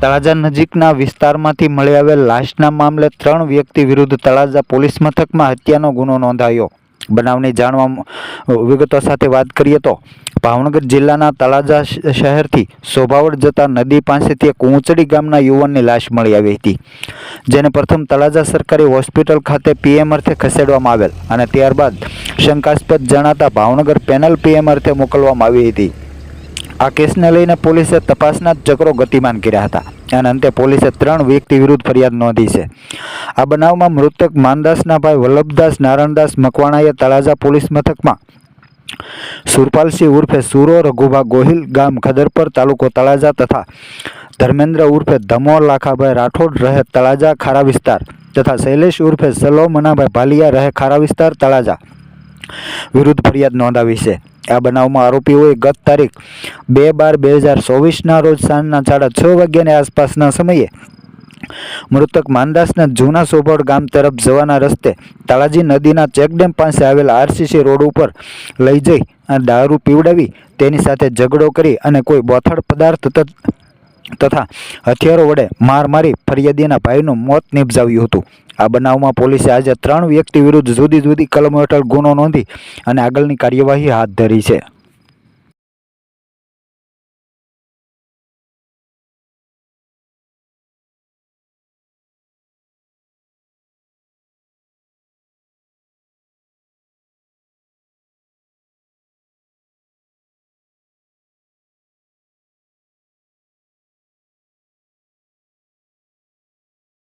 તળાજા નજીકના વિસ્તારમાંથી મળી આવેલ લાશના મામલે ત્રણ વ્યક્તિ વિરુદ્ધ તળાજા પોલીસ મથકમાં હત્યાનો ગુનો નોંધાયો. બનાવની જાણવા વિગતો સાથે વાત કરીએ તો, ભાવનગર જિલ્લાના તળાજા શહેરથી શોભાવડ જતા નદી પાસેથી એક ઊંચડી ગામના યુવાનની લાશ મળી આવી હતી, જેને પ્રથમ તળાજા સરકારી હોસ્પિટલ ખાતે પીએમ અર્થે ખસેડવામાં આવેલ અને ત્યારબાદ શંકાસ્પદ જણાતા ભાવનગર પેનલ પીએમ અર્થે મોકલવામાં આવી હતી. આ કેસને લઈને પોલીસે તપાસના ચક્રો ગતિમાન કર્યા હતા. અને અંતે પોલીસે ત્રણ વ્યક્તિ વિરુદ્ધ ફરિયાદ નોંધી છે. આ બનાવમાં મૃતક માનદાસના ભાઈ વલ્લભદાસ નારાયણદાસ મકવાણાએ તળાજા પોલીસ મથકમાં સુરપાલસિંહ ઉર્ફે સુરો, રઘુભા ગોહિલ ગામ ખદરપર તાલુકો તળાજા તથા ધર્મેન્દ્ર ઉર્ફે ધમો લાખાભાઈ રાઠોડ રહે તળાજા ખારા વિસ્તાર તથા શૈલેષ ઉર્ફે સલો મનાભાઈ ભાલિયા રહે ખારા વિસ્તાર તળાજા. વિરુદ્ધ ફરિયાદ નોંધાવી છે. આ બનાવમાં આરોપીઓએ ગત તારીખ બે બાર બે હજાર ચોવીસના રોજ સાંજના સાડા છ વાગ્યાની આસપાસના સમયે મૃતક માનદાસના જૂના સોભોડ ગામ તરફ જવાના રસ્તે તાળાજી નદીના ચેકડેમ પાસે આવેલા આરસીસી રોડ ઉપર લઈ જઈ અને દારૂ પીવડાવી તેની સાથે ઝઘડો કરી અને કોઈ બોથડ પદાર્થ તથા હથિયારો વડે માર મારી ફરિયાદીના ભાઈનું મોત નિપજાવ્યું હતું. આ બનાવમાં પોલીસે આજે ત્રણ વ્યક્તિ વિરુદ્ધ જુદી જુદી કલમો હેઠળ ગુનો નોંધી અને આગળની કાર્યવાહી હાથ ધરી છે.